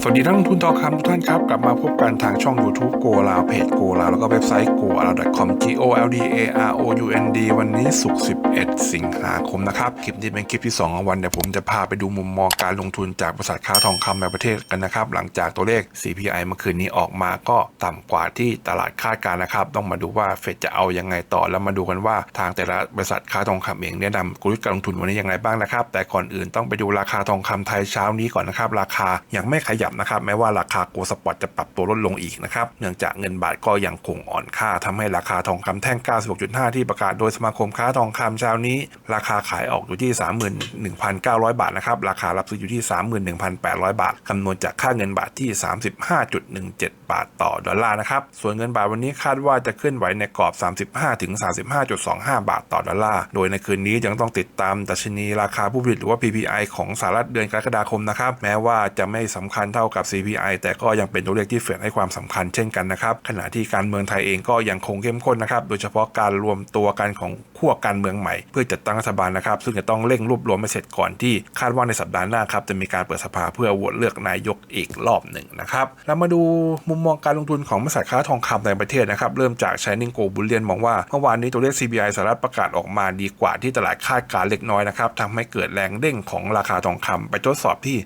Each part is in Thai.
สวัสดีนักลงทุนทองคำทุกท่านครับ กลับมาพบกันทางช่อง YouTube Go ลาวเพจ Go ลาวแล้วก็เว็บไซต์ go l a com g o l d a r o u n d วันนี้ศุกร์11 สิงหาคมนะครับ คลิปนี้เป็นคลิปที่ 2 ของวันเดี๋ยวผมจะพาไปดูมุมมองการลงทุนจากบริษัทค้าทองคำในประเทศกันนะครับ หลังจากตัวเลข CPI เมื่อคืนนี้ออกมาก็ต่ำกว่าที่ตลาดคาดการนะครับ ต้องมาดูว่าเฟดจะเอายังไงต่อแล้วมาดูกันว่าทางแต่ละบริษัทค้าทองคำเองแนะนำกลยุทธ์การลงทุนวันนี้ย่างไรบ้างนะครับแต่ก่อนอื่นต้องไปดูราคาทองคำไทยเช้านี้ก่อนนะครับราคายังไม่ขยับนะครับแม้ว่าราคาโกลสปอร์ตจะปรับตัวลดลงอีกนะครับเนื่องจากเงินบาทก็ยังคงอ่อนค่าทำให้ราคาทองคำแท่ง 96.5 ที่ประกาศโดยสมาคมค้าทองคำเช้านี้ ราคาขายออกอยู่ที่ 31,900 บาทนะครับราคารับซื้ออยู่ที่ 31,800 บาทคำนวณจากค่าเงินบาทที่ 35.17 บาทต่อดอลลาร์นะครับส่วนเงินบาทวันนี้คาดว่าจะเคลื่อนไหวในกรอบ 35-35.25 บาทต่อดอลลาร์โดยในคืนนี้ยังต้องติดตามดัชนีราคาผู้ผลิตหรือว่า PPI ของสหรัฐเดือนกรกฎาคมนะครับแม้ว่าจะไม่สำคัญเท่ากับ CPI แต่ก็ยังเป็นตัวเลขที่เฟดให้ความสำคัญเช่นกันนะครับ ขณะที่การเมืองไทยเองก็ยังคงเข้มข้นนะครับ โดยเฉพาะการรวมตัวกันของ ขั้วการเมืองใหม่ เพื่อจัดตั้งรัฐบาลนะครับ ซึ่งจะต้องเร่งรวบรวมให้เสร็จก่อนที่คาดว่าในสัปดาห์หน้าครับจะมีการเปิดสภาเพื่อโหวตเลือกนายกอีกรอบหนึ่งนะครับเรามาดูมุมมองการลงทุนของบริษัทค้าทองคำในประเทศนะครับเริ่มจาก Shining Gold Bullion มองว่าเมื่อวานนี้ตัวเลข CPI สหรัฐประกาศออกมาดีกว่าที่ตลาดคาดการณ์เล็กน้อยนะครับทำให้เกิดแรงเด้งของราคาทองคำไปทดสอบที่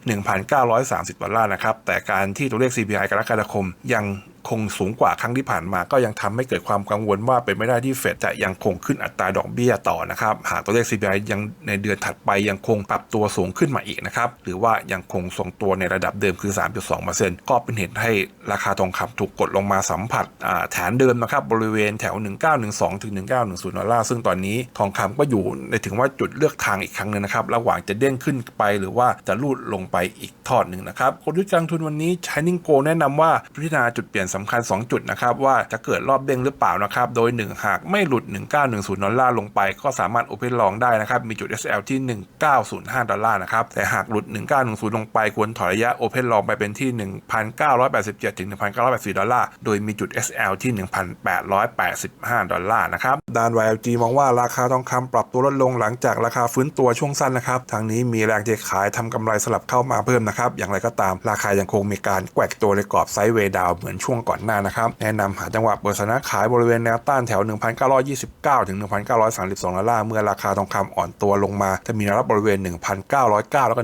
1,930ดอลลาร์นะครับแต่การที่ตัวเลข CPI กรกฎาคมยัง คงสูงกว่าครั้งที่ผ่านมาก็ยังทำให้เกิดความกังวลว่าเป็นไม่ได้ที่เฟดจะยังคงขึ้นอัตราดอกเบี้ยต่อนะครับ หากตัวเลข CPI ยังในเดือนถัดไปยังคงปรับตัวสูงขึ้นมาอีกนะครับ หรือว่ายังคงทรงตัวในระดับเดิมคือ 3.2%ก็เป็นเหตุให้ราคาทองคำถูกกดลงมาสัมผัสฐานเดิมนะครับบริเวณแถว 1912ถึง1910ดอลลาร์ซึ่งตอนนี้ทองคำก็อยู่ในถึงว่าจุดเลือกทางอีกครั้งหนึงนะครับระหว่างจะเด้งขึ้นไปหรือว่าจะลูดลงไปอีกทอดหนึ่งนะครับกลยุทธ์การทุนวันนี้ Shining Go แนะนำว่าพิจารณาจุดเปลี่ยนสำคัญ 2 จุดนะครับว่าจะเกิดรอบเด้งหรือเปล่านะครับโดย 1 หากไม่หลุด 1910 ดอลลาร์ลงไป ก็สามารถโอเพนลองได้นะครับมีจุด SL ที่ 1905 ดอลลาร์นะครับแต่หากหลุด 1910 ลงไปควรถอยระยะโอเพนลองไปเป็นที่ 1987ถึง1984 ดอลลาร์โดยมีจุด SL ที่ 1885 ดอลลาร์นะครับด้าน YLG มองว่าราคาทองคำปรับตัวลดลงหลังจากราคาฟื้นตัวช่วงสั้นนะครับทางนี้มีแรงเทขายทำกำไรสลับเข้ามาเพิ่มนะครับอย่างไรก็ตามราคายังคงมีการแกว่งตัวในกรอบไซด์เวดาวเหมือนช่วงก่อนหน้านะครับ แนะนำหาจังหวะเปิดสนะขายบริเวณแนวต้านแถว 1,929 ถึง 1,932 ดอลลาร์ เมื่อราคาทองคำอ่อนตัวลงมา จะมีแนวรับบริเวณ 1,909 แล้วก็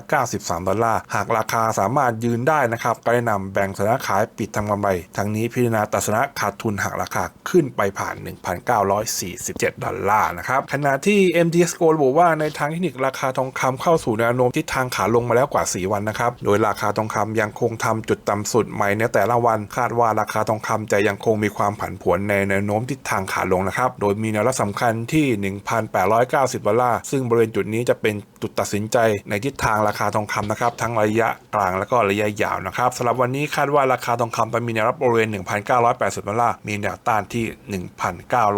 1,893 ดอลลาร์ หากราคาสามารถยืนได้นะครับ ก็แนะนำแบ่งสนะขายปิดทำกำไร ทั้งนี้พิจารณาตัดสนะขาดทุนหากราคาขึ้นไปผ่าน 1,947 ดอลลาร์นะครับ ขณะที่ MTS Gold ระบุว่าในทางเทคนิคราคาทองคำเข้าสู่แนวโน้มทิศทางขาลงมาแล้วกว่า 4 วันนะครับ โดยราคาทองคำยังคงทำจุดต่ำสุดใหม่ในแต่ละวันคาดว่าราคาทองคำจะยังคงมีความผันผวนในแนวโน้มทิศทางขาลงนะครับ โดยมีแนวรับสำคัญที่ 1,890 ดอลลาร์ ซึ่งบริเวณจุดนี้จะเป็นจุดตัดสินใจในทิศทางราคาทองคำนะครับ ทั้งระยะกลางและก็ระยะยาวนะครับสำหรับวันนี้คาดว่าราคาทองคำจะมีแนวรับบริเวณ 1,980 ดอลลาร์ มีแนวต้านที่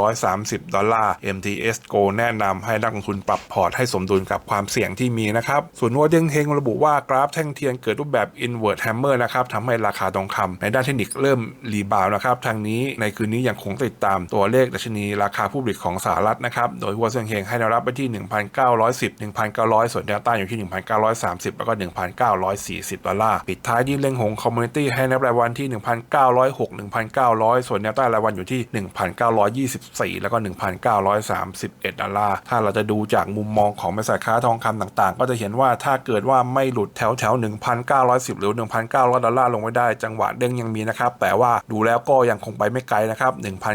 1,930 ดอลลาร์ MTS Go แนะนำให้นักลงทุนปรับพอร์ตให้สมดุลกับความเสี่ยงที่มีนะครับ ส่วนวัวเด้งเฮงระบุว่ากราฟแท่งเทียนเกิดรูปแบบ inward hammer นะครับทำให้ราคาทองคำในด้านเทคนิคเริ่มรีบาวนะครับทางนี้ในคืนนี้ยังคงติดตามตัวเลขดัชนีราคาผู้ผลิตของสหรัฐนะครับโดยหัวเซียงเฮงให้แนวรับไปที่ 1,910 1,900 ส่วนแนวต้านอยู่ที่ 1,930 แล้วก็ 1,940 ดอลลาร์ปิดท้ายที่เล่งหงคอมมูนิตี้ให้แนวรายวันที่ 1,906 1,900 ส่วนแนวต้านรายวันอยู่ที่ 1,924 แล้วก็ 1,931 ดอลลาร์ถ้าเราจะดูจากมุมมองของบริษัทค้าทองคำต่างๆ ก็จะเห็นว่าถ้าเกิดว่าไม่หลุดแถวแถว1,910 หรือ 1,900 ดอลลาร์ลงไม่ได้จังหวะเด้งยังมีีนะครับแต่ว่าดูแล้วก็ยังคงไปไม่ไกลนะครับ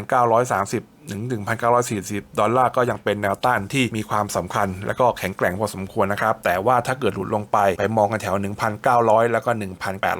1,930 ถึง1,940 ดอลลาร์ก็ยังเป็นแนวต้านที่มีความสำคัญ และก็แข็งแกร่งพอสมควรนะครับ แต่ว่าถ้าเกิดหลุดลงไป ไปมองกันแถว 1,900 แล้วก็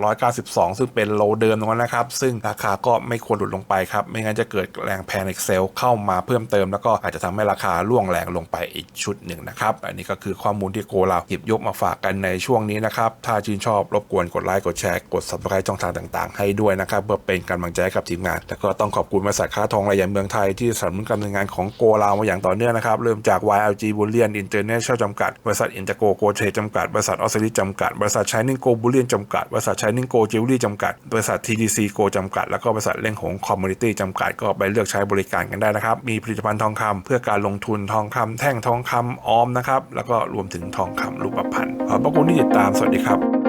1,892 ซึ่งเป็นโลเดิมตรงนั้นนะครับ ซึ่งราคาก็ไม่ควรหลุดลงไปครับ ไม่งั้นจะเกิดแรงแพนิคเซลเข้ามาเพิ่มเติม แล้วก็อาจจะทำให้ราคาล่วงแรงลงไปอีกชุดหนึ่งนะครับ อันนี้ก็คือข้อมูลที่โกเราหยิบยกมาฝากกันในช่วงนี้นะครับ ถ้าชื่นชอบรบกวนกดไลค์กดแชร์กด subscribe ช่องทางต่าง ๆ ให้ด้วยนะครับเพื่อเป็นกำลังใจกับทีมงาน แล้วก็ต้องขอบคุณบริษัทค้าทองรายใหญ่เมืองไทยที่สนับสนุนการดำเนินงานของโกลาวมาอย่างต่อเนื่องนะครับ เริ่มจาก YLG Bullion International จำกัด บริษัท Intergo Go Trade จำกัด บริษัทออสเตรเลียจำกัด บริษัท Shining Go Bullion จำกัด บริษัท Shining Go Jewelry จำกัด บริษัท TDC Go จำกัด แล้วก็บริษัทเล่งหง Community จำกัด ก็ไปเลือกใช้บริการกันได้นะครับ มีผลิตภัณฑ์ทองคำเพื่อการลงทุนทองคำแท่งทองคำออมนะครับ แล้วก็รวมถึงทองคำรูปพรรณขอบพระคุณที่ติดตาม สวัสดีครับ